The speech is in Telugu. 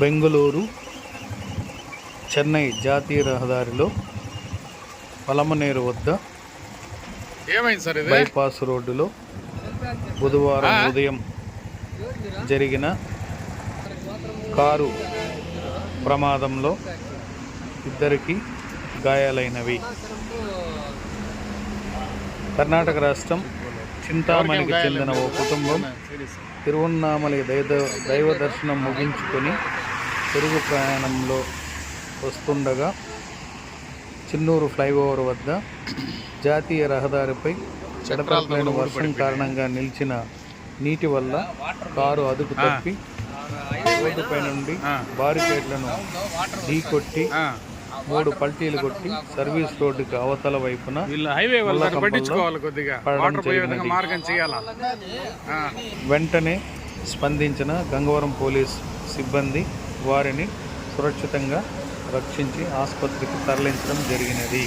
బెంగళూరు చెన్నై జాతీయ రహదారిలో పలమనేరు వద్ద ఏమైంది సార్ బైపాస్ రోడ్డులో బుధవారం? ఉదయం జరిగిన కారు ప్రమాదంలో ఇద్దరికి గాయాలైనవి కర్ణాటక రాష్ట్రం చింతామణికి చెందిన ఓ కుటుంబం తిరువన్నామలై దైవ దైవ దర్శనం ముగించుకొని తిరుగు ప్రయాణంలో వస్తుండగా చిన్నూరు ఫ్లైఓవర్ వద్ద జాతీయ రహదారిపై చెడపలైన వర్షం కారణంగా నిలిచిన నీటి వల్ల కారు అదుపు తప్పి రోడ్డుపై నుండి బారికేడ్లను ఢీకొట్టి మూడు పల్టీలు కొట్టి సర్వీస్ రోడ్డుకి అవతల వైపున హైవే పట్టించుకోవాలి కొద్దిగా. మార్గం చేయాలా? వెంటనే స్పందించిన గంగవరం పోలీస్ సిబ్బంది వారిని సురక్షితంగా రక్షించి ఆసుపత్రికి తరలించడం జరిగినది.